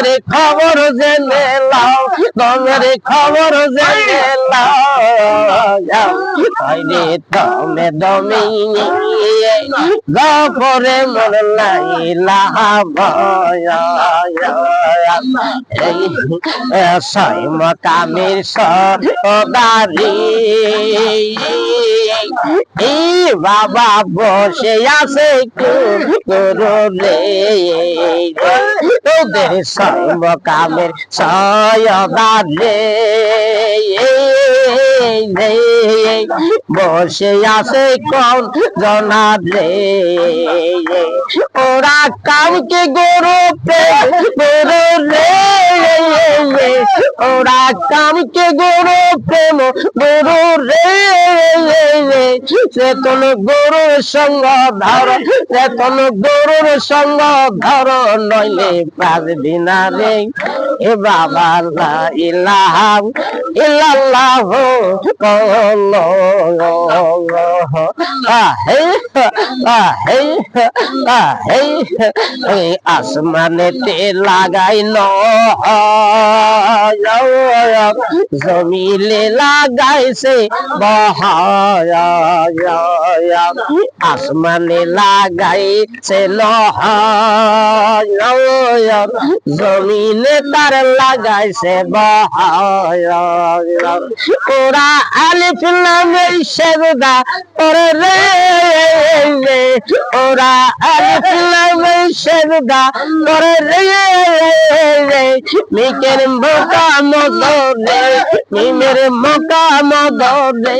দমের খবর জেনে লাও দমের খবর জেনে লাও। দমে দমে গপরে মন ভয়া ছয় মকামের সদারি বাবা বসে আছে করো রে তোদের ছয় মকামের সদারে বসে আছে কোন জনা রে ওরা কাউকে গরু গরু ওরা কামকে গরু প্রেম, গরু রে চেতন গরুর সঙ্গ ধর চেতন গরুর সঙ্গ ধর নইলে পারবি না রে। এ বাবা লা ইলাহা ইল্লাল্লাহ আসমানেতে লাগাই ন জমিলে লাগাইছে আসমানে লাগাইছে লহায়া জমিনে তার লাগাইছে ওরা আলিফ নামে সেজদা করে রে। ওরা আলিফ নামে সেজদা করে রে। মিকের মোকা মদ রে মিমের মোকা মদ রে